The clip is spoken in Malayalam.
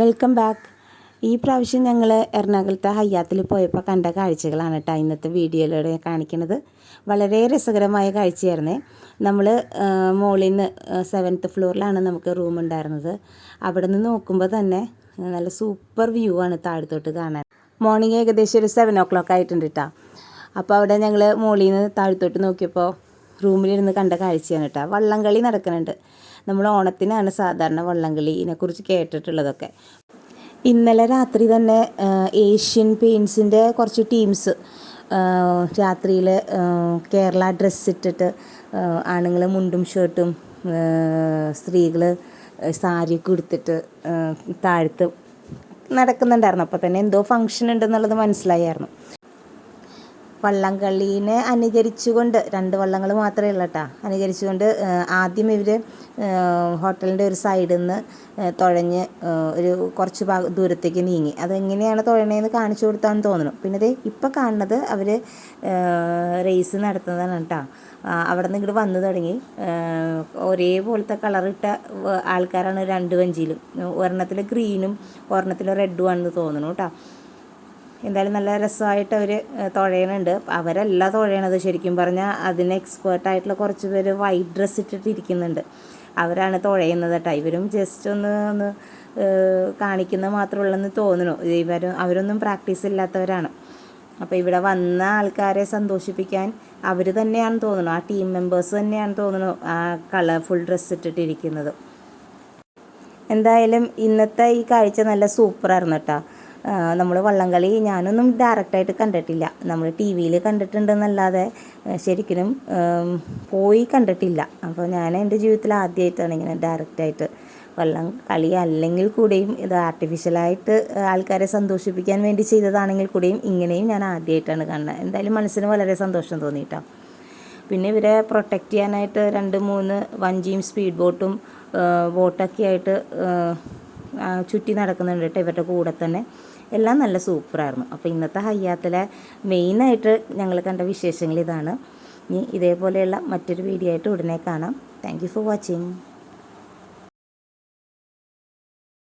Welcome back. ഈ പ്രാവശ്യം ഞങ്ങൾ എറണാകുളത്തെ ഹയ്യാത്തിൽ പോയപ്പോൾ കണ്ട കാഴ്ചകളാണ് കേട്ടോ ഇന്നത്തെ വീഡിയോയിലൂടെ കാണിക്കുന്നത് വളരെ രസകരമായ കാഴ്ചയായിരുന്നേ. നമ്മൾ മോളിൽ നിന്ന് സെവൻത്ത് ഫ്ലോറിലാണ് നമുക്ക് റൂം ഉണ്ടായിരുന്നത്. അവിടെ നിന്ന് നോക്കുമ്പോൾ തന്നെ നല്ല സൂപ്പർ വ്യൂ ആണ് താഴത്തോട്ട് കാണാൻ. മോർണിംഗ് ഏകദേശം ഒരു സെവൻ ഓ ക്ലോക്ക് ആയിട്ടുണ്ട് കേട്ടോ അപ്പോൾ അവിടെ ഞങ്ങൾ മുകളിൽ നിന്ന് താഴത്തോട്ട് നോക്കിയപ്പോൾ റൂമിലിരുന്ന് കണ്ട കാഴ്ചയാണ് കേട്ടോ വള്ളംകളി നടക്കുന്നുണ്ട് നമ്മൾ ഓണത്തിനാണ് സാധാരണ വള്ളംകളി ഇതിനെക്കുറിച്ച് കേട്ടിട്ടുള്ളതൊക്കെ. ഇന്നലെ രാത്രി തന്നെ ഏഷ്യൻ പെയിൻസിന്റെ കുറച്ച് ടീംസ് രാത്രിയിൽ കേരള ഡ്രസ്സ് ഇട്ടിട്ട് ആണുങ്ങൾ മുണ്ടും ഷർട്ടും സ്ത്രീകൾ സാരിയൊക്കെ ഉടുത്തിട്ട് താഴ്ത്ത് നടക്കുന്നുണ്ടായിരുന്നു. അപ്പോൾ തന്നെ എന്തോ ഫങ്ഷൻ ഉണ്ടെന്നുള്ളത് മനസ്സിലായായിരുന്നു. വള്ളംകളീനെ അനുകരിച്ചുകൊണ്ട് രണ്ട് വള്ളങ്ങൾ മാത്രമേ ഉള്ളൂ കേട്ടോ അനുകരിച്ചുകൊണ്ട് ആദ്യം ഇവർ ഹോട്ടലിന്റെ ഒരു സൈഡിൽ നിന്ന് തുഴഞ്ഞ് ഒരു കുറച്ച് ഭാഗ ദൂരത്തേക്ക് നീങ്ങി. അതെങ്ങനെയാണ് തുഴണേന്ന് കാണിച്ചു കൊടുത്താന്ന് തോന്നുന്നു. പിന്നെ ദേ ഇപ്പം കാണുന്നത് അവർ റേസ് നടത്തുന്നതാണ് കേട്ടോ അവിടെ നിന്ന് ഇങ്ങോട്ട് വന്നു തുടങ്ങി. ഒരേപോലത്തെ കളറിട്ട ആൾക്കാരാണ് രണ്ട് വഞ്ചിയിലും. ഒരെണ്ണത്തിൽ ഗ്രീനും ഒരെണ്ണത്തിൽ റെഡും ആണെന്ന് തോന്നുന്നു കേട്ടോ എന്തായാലും നല്ല രസമായിട്ട് അവർ തുഴയണുണ്ട്. അവരല്ല തുഴയണത് ശരിക്കും പറഞ്ഞാൽ അതിന് എക്സ്പേർട്ടായിട്ടുള്ള കുറച്ച് പേര് വൈറ്റ് ഡ്രസ്സ് ഇട്ടിട്ട് ഇരിക്കുന്നുണ്ട്. അവരാണ് തുഴയുന്നത് കേട്ടോ. ഇവരും ജസ്റ്റ് ഒന്ന് ഒന്ന് കാണിക്കുന്ന മാത്രമുള്ളെന്ന് തോന്നുന്നു. ഇവരും അവരൊന്നും പ്രാക്ടീസ് ഇല്ലാത്തവരാണ്. അപ്പോൾ ഇവിടെ വന്ന ആൾക്കാരെ സന്തോഷിപ്പിക്കാൻ അവർ തന്നെയാണ് തോന്നുന്നു. ആ ടീം മെമ്പേഴ്സ് തന്നെയാണ് തോന്നുന്നു ആ കളർഫുൾ ഡ്രസ്സ് ഇട്ടിട്ടിരിക്കുന്നത് എന്തായാലും ഇന്നത്തെ ഈ കാഴ്ച നല്ല സൂപ്പറായിരുന്നു കേട്ടോ. നമ്മൾ വള്ളംകളി ഞാനൊന്നും ഡയറക്റ്റായിട്ട് കണ്ടിട്ടില്ല. നമ്മൾ ടി വിയിൽ കണ്ടിട്ടുണ്ടെന്നല്ലാതെ ശരിക്കും പോയി കണ്ടിട്ടില്ല. അപ്പോൾ ഞാൻ എന്റെ ജീവിതത്തിൽ ആദ്യമായിട്ടാണ് ഇങ്ങനെ ഡയറക്റ്റായിട്ട് വള്ളം കളി അല്ലെങ്കിൽ കൂടെയും ഇത് ആർട്ടിഫിഷ്യലായിട്ട് ആൾക്കാരെ സന്തോഷിപ്പിക്കാൻ വേണ്ടി ചെയ്തതാണെങ്കിൽ കൂടെയും ഇങ്ങനെയും ഞാൻ ആദ്യമായിട്ടാണ് കാണുന്നത് എന്തായാലും മനസ്സിന് വളരെ സന്തോഷം തോന്നിയിട്ടോ പിന്നെ ഇവരെ പ്രൊട്ടക്റ്റ് ചെയ്യാനായിട്ട് രണ്ട് മൂന്ന് വഞ്ചിയും സ്പീഡ് ബോട്ടും ബോട്ടൊക്കെ ആയിട്ട് ചുറ്റി നടക്കുന്നുണ്ട് കേട്ടോ ഇവരുടെ കൂടെ തന്നെ. എല്ലാം നല്ല സൂപ്പറായിരുന്നു. അപ്പോൾ ഇന്നത്തെ ഹയ്യാത്തിലെ മെയിനായിട്ട് ഞങ്ങൾ കണ്ട വിശേഷങ്ങൾ ഇതാണ്. ഇനി ഇതേപോലെയുള്ള മറ്റൊരു വീഡിയോ ആയിട്ട് ഉടനെ കാണാം. Thank for watching